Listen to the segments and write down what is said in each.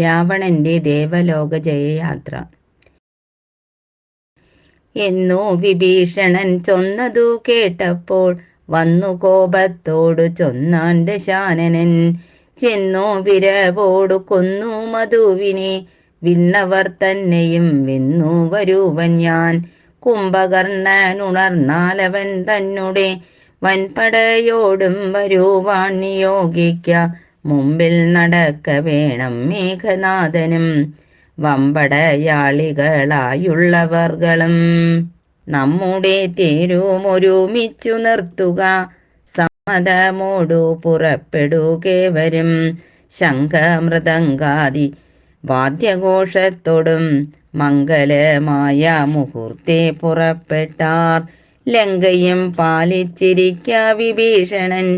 രാവണന്റെ ദേവലോക ജയയാത്ര എന്നോ വിഭീഷണൻ ചൊന്നതു കേട്ടപ്പോൾ വന്നു കോപത്തോടു ചൊന്നാൻ ദശാനനൻ. ചെന്നോ വിരവോടു കൊന്നു മധുവിനെ. വിണ്ണവർ തന്നെയും വിന്നു വരുവൻ ഞാൻ. കുംഭകർണനുണർന്നാലവൻ തന്നെ വൻപടയോടും വരുവാൻ നിയോഗിക്ക. മുമ്പിൽ നടക്ക വേണം മേഘനാഥനും. വമ്പടയാളികളായുള്ളവർകളും നമ്മുടെ തേരുമൊരുമിച്ചു നിർത്തുക. സമ്മതമോടു പുറപ്പെടുകേവരും. ശംഖമൃദങ്കാതി വാദ്യഘോഷത്തോടും മംഗലമായ മുഹൂർത്തെ പുറപ്പെട്ടാർ. ലങ്കയും പാലിച്ചിരിക്ക വിഭീഷണൻ.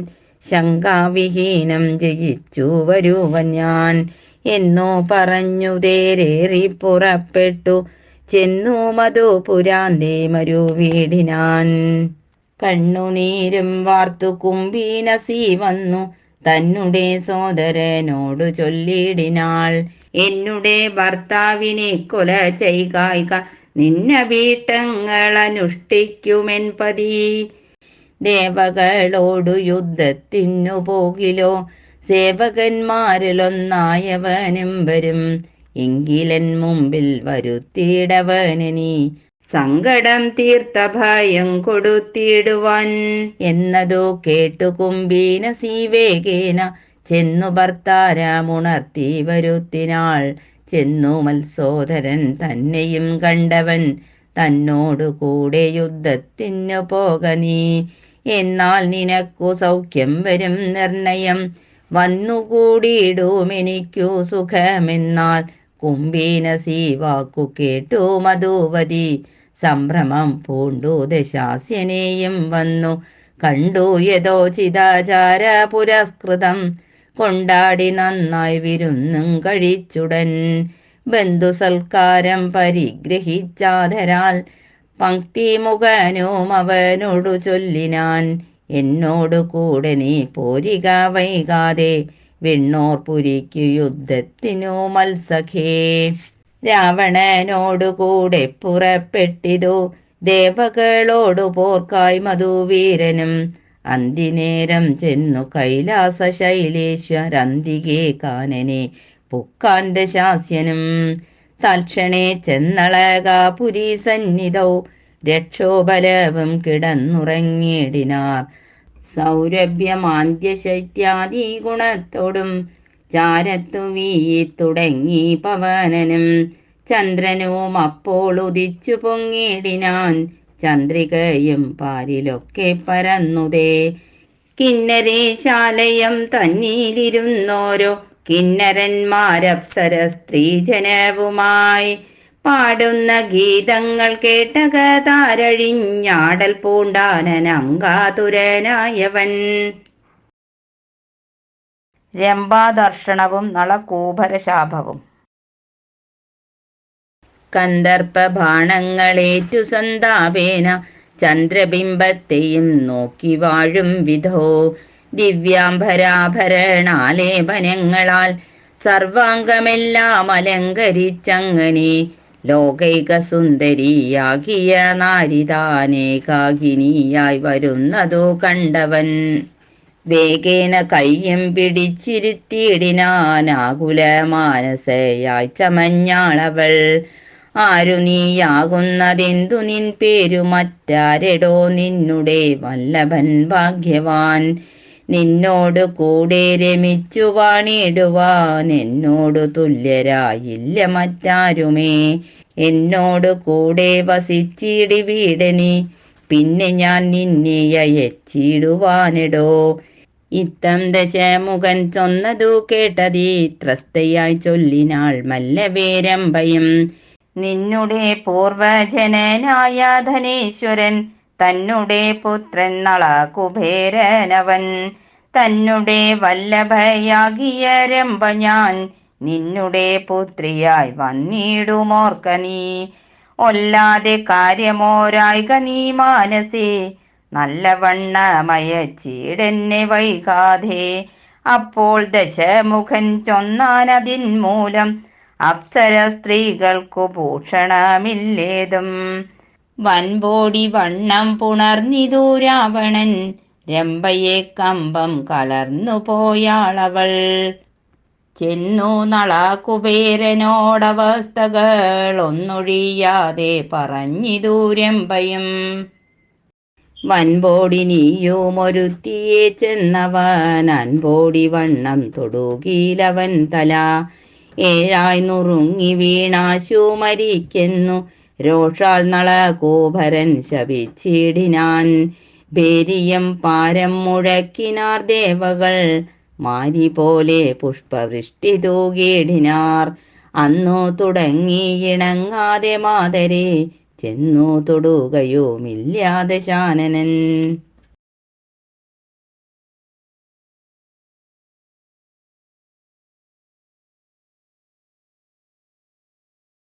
ശങ്കാവിഹീനം ജയിച്ചു വരുവൻ ഞാൻ എന്നു പറഞ്ഞു തേരേറി പുറപ്പെട്ടു ചെന്നു മധുപുരാന്തേ മരു വീടിനാൻ. കണ്ണുനീരും വാർത്തു കുംഭീനസി വന്നു തന്നെ സോദരനോടു ചൊല്ലിടിനാൾ. എന്നുടെ ഭർത്താവിനെ കൊല ചെയ്കായിക നിന്നഭീഷ്ടങ്ങൾ അനുഷ്ഠിക്കുമെൻ പതി. ദേവകളോടു യുദ്ധത്തിനു പോകിലോ? സേവകന്മാരിലൊന്നായവനും വരും. എങ്കിലൻ മുമ്പിൽ വരുത്തിയിടവനീ സങ്കടം തീർത്ത ഭയം കൊടുത്തിടുവാൻ എന്നതു കേട്ടു കുംഭീന സീവേകേന ചെന്നു ഭർത്താരാമുണർത്തി വരുത്തിനാൾ. ചെന്നു മത്സോദരൻ തന്നെയും കണ്ടവൻ. തന്നോടു കൂടെ യുദ്ധത്തിനു പോക നീ എന്നാൽ നിനക്കു സൗഖ്യം വരും നിർണയം. വന്നുകൂടിയിടുമെനിക്കു സുഖമെന്നാൽ. കുംഭീനസി വാക്കു കേട്ടു മധുവതി. സംഭ്രമം പൂണ്ടു ദശാസ്യനെയും വന്നു. കണ്ടു യഥോചിതാചാര പുരസ്കൃതം. കൊണ്ടാടി നന്നായി വിരുന്നും കഴിച്ചുടൻ. ബന്ധുസൽക്കാരം പരിഗ്രഹിച്ചാതരാൽ പങ്ക്തിമുഖനും അവനോടു ചൊല്ലിനാൻ. എന്നോടു കൂടെ നീ പോരിക വൈകാതെ. വിണ്ണോർ പുരിക്കു യുദ്ധത്തിനു മത്സഖേ. രാവണനോടു കൂടെ പുറപ്പെട്ടിതു. ദേവകളോടു പോർക്കായി മധുവീരനും. അന്തിനേരം ചെന്നു കൈലാസ ശൈലേശ്വരന്തികേ കാനനെ പുക്കാന്റെ ദശാസ്യനും തൽക്ഷണേ ചെന്നളകാപുരി സന്നിധൗ. രക്ഷോബലവും കിടന്നുറങ്ങിയിടിനാർ. സൗരഭ്യമാന്ത്യശൈത്യാദി ഗുണത്തോടും ചാരത്തു വീയി തുടങ്ങി പവനനും ചന്ദ്രനും അപ്പോൾ ഉദിച്ചു പൊങ്ങിയിടിനാൻ. ചന്ദ്രികയും പാരിലൊക്കെ പരന്നുതേ. കിന്നരേശാലയം തന്നിലിരുന്നോരോ കിന്നരന്മാരപ്സര സ്ത്രീജനവുമായി പാടുന്ന ഗീതങ്ങൾ കേട്ട കഥാരഴിഞ്ഞാടൽ പൂണ്ടാനനങ്കാതുരനായവൻ രംഭാദർശനവും നളകൂഭരശാപവും. കന്ദർപ്പ ബാണങ്ങളേറ്റു സന്താപേന ചന്ദ്രബിംബത്തെയും നോക്കി വാഴും വിധോ. ദിവ്യാംബരാഭരണാലേപനങ്ങളാൽ സർവാംഗമെല്ലാം അലങ്കരിച്ചങ്ങനെ ലോകൈക സുന്ദരിയാകിയ നാരിതാനേകാകിനിയായി വരുന്നതു കണ്ടവൻ. വേഗേന കയ്യും പിടിച്ചിരുത്തിയിടിനാനാകുല മാനസയായി ചമഞ്ഞാളവൾ. ആരു നീയാകുന്നതെന്തു നിൻ പേരു? മറ്റാരെടോ നിന്നുടെ വല്ലഭൻ ഭാഗ്യവാൻ. നിന്നോട് കൂടെ രമിച്ചു വാണിടുവാൻ എന്നോട് തുല്യരായില്ല മറ്റാരുമേ. എന്നോട് കൂടെ വസിച്ചിടി വീടനി പിന്നെ ഞാൻ നിന്നെ അയച്ചിടുവാനെടോ. ഇത്തം ദശമുഖൻ ചൊന്നതു കേട്ടതീ ത്രസ്തയായി ചൊല്ലിനാൾ മല്ലവേരമ്പയും നിന്നുടെ പൂർവജനനായ ധനേശ്വരൻ തന്നുടെ പുത്രൻ നള കുബേരനവൻ. തന്നുടെ വല്ലഭയാകിയ രംഭ ഞാൻ നിന്നുടെ പുത്രിയായി വന്നിടുമോർക്ക നീ. ഒല്ലാതെ കാര്യമോരായിക നീ മാനസേ നല്ലവണ്ണമയച്ചീടെന്നെ വൈകാതെ. അപ്പോൾ ദശമുഖൻ ചൊന്നാനതിൻ മൂലം അപ്സര സ്ത്രീകൾക്കു ഭൂഷണമില്ലേതും. വൻപോടി വണ്ണം പുണർന്നിതു രാവണൻ. രമ്പയെ കമ്പം കലർന്നു പോയാളവൾ. ചെന്നു നള കുബേരനോടവസ്ഥകൾ ഒന്നൊഴിയാതെ പറഞ്ഞിതു രംഭയും വൻപോടി നീയുമൊരുത്തിയെ ചെന്നവൻ അൻപോടി വണ്ണം തൊടുകീലവൻ തല. ഏഴായി നുറുങ്ങി വീണാശു മരിക്കുന്നു രോഷാൽ നള കോഭരൻ ശപിച്ചിടിനാൻ. ബേരിയം പാരം മുഴക്കിനാർ ദേവകൾ മാരി പോലെ പുഷ്പവൃഷ്ടി തൂകിയിടിനാർ. അന്നു തുടങ്ങി ഇണങ്ങാതെ മാതരെ ചെന്നു തൊടുകയുമില്ലാതെ ശാനനൻ.